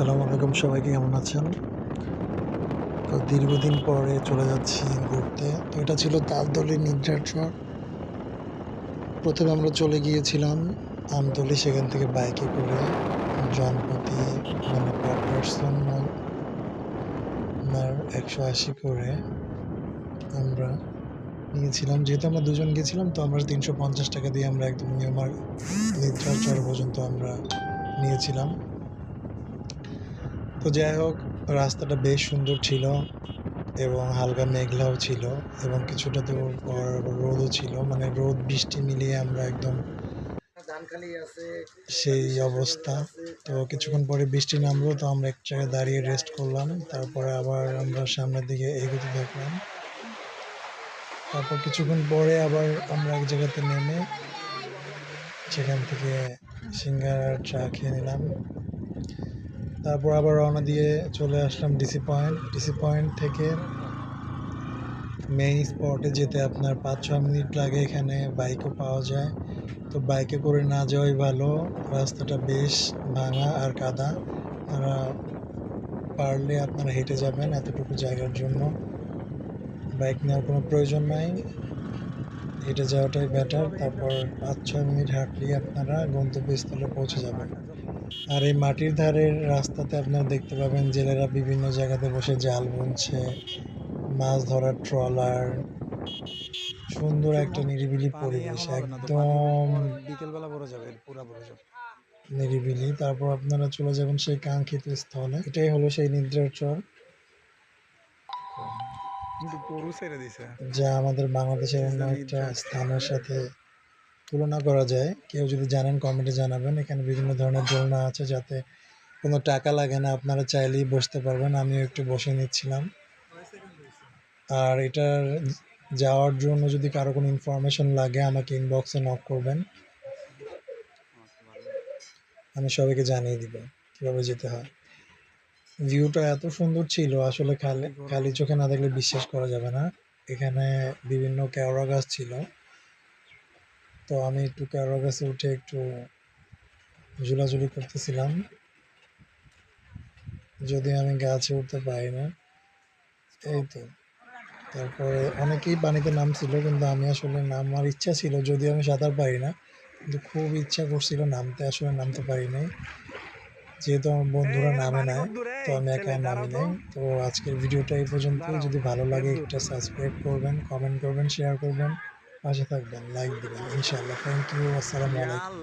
আসসালামু আলাইকুম সবাইকে কেমন আছেন? তো দীর্ঘদিন পরে চলে যাচ্ছি ঘুরতে। তো এটা ছিল তালতলি নিদ্রার চর। প্রথমে আমরা চলে গিয়েছিলাম আমতলি, সেখান থেকে বাইকে করে জনপতি মানে পার পার্সন একশো আশি করে আমরা নিয়েছিলাম। যেহেতু আমরা দুজন গেছিলাম, তো আমরা তিনশো পঞ্চাশ টাকা দিয়ে আমরা একদম নিয়মার নিদ্রার চর পর্যন্ত আমরা নিয়েছিলাম। তো যাই হোক, রাস্তাটা বেশ সুন্দর ছিল এবং হালকা মেঘলাও ছিল এবং কিছুটা দূর পর রোদও ছিল। মানে রোদ, বৃষ্টি মিলিয়ে আমরা একদম সেই অবস্থা। তো কিছুক্ষণ পরে বৃষ্টি নামলো, তো আমরা এক জায়গায় দাঁড়িয়ে রেস্ট করলাম। তারপরে আবার আমরা সামনের দিকে এগোতে থাকলাম। তারপর কিছুক্ষণ পরে আবার আমরা এক জায়গাতে নেমে সেখান থেকে সিঙ্গার চা খেয়ে নিলাম। তারপর আবার রওনা দিয়ে চলে আসলাম ডিসি পয়েন্ট ডিসি পয়েন্ট থেকে মেইন স্পটে যেতে আপনার পাঁচ ছ মিনিট লাগে এখানে বাইকও পাওয়া যায়। তো বাইকে করে না যাওয়াই ভালো। রাস্তাটা বেশ ভাঙা আর কাদা। আপনারা পারলে আপনারা হেঁটে যাবেন এতটুকু জায়গার জন্য। বাইক নেওয়ার কোনো প্রয়োজন নাই। হেঁটে যাওয়াটাই বেটার তারপর পাঁচ ছয় মিনিট হাঁটলেই আপনারা গন্তব্যস্থলে পৌঁছে যাবেন। আর এই মাটির ধারের রাস্তাতে আপনারা দেখতে পাবেন জেলেরা বিভিন্ন জায়গাতে বসে জাল বুনছে মাছ ধরার ট্রলার সুন্দর একটা নিরিবিলি পরিবেশ একদম বিকেলবেলা বড় যাবে পুরা বড় যাবে। নিরিবিলি। তারপর আপনারা চলে যাবেন সেই কাঙ্ক্ষিত স্থলে। এটাই হলো সেই নিদ্রার চর। কিন্তু গরু ছেড়ে দিছে। যা আমাদের বাংলাদেশের অন্য একটা স্থানের সাথে তুলনা করা যায়। কেউ যদি জানেন কমেন্টে জানাবেন। এখানে বিভিন্ন ধরনের দোলনা আছে যাতে কোনো টাকা লাগে না আপনারা চাইলেই বসতে পারবেন। আমিও একটু বসে নিচ্ছিলাম। আর এটার যাওয়ার জন্য যদি কারও কোনো ইনফরমেশন লাগে আমাকে ইনবক্সে নক করবেন। আমি সবাইকে জানিয়ে দিব কীভাবে যেতে হয়। ভিউটা এত সুন্দর ছিল আসলে খালি খালি চোখে না দেখলে বিশ্বাস করা যাবে না। এখানে বিভিন্ন কেওড়া গাছ ছিল। তো আমি একটু কেওড়া গাছে উঠে একটু ঝুলাঝুলি করতেছিলাম। যদি আমি গাছে উঠতে পারি না এই তো। তারপরে অনেকেই পানিতে নামছিল কিন্তু আমি আসলে নামার ইচ্ছা ছিল। যদিও আমি সাঁতার পারি না কিন্তু খুব ইচ্ছা করছিল নামতে আসলে নামতে পারি নাই। যেহেতু আমার বন্ধুরা নামে নাই তো আমি একাই নামি নাই। তো। আজকের ভিডিওটা এই পর্যন্ত। যদি ভালো লাগে একটা সাবস্ক্রাইব করবেন কমেন্ট করবেন শেয়ার করবেন পাশে থাকবেন লাইক দিবেন ইনশাল্লাহ থ্যাংক ইউ আসসালামু আলাইকুম।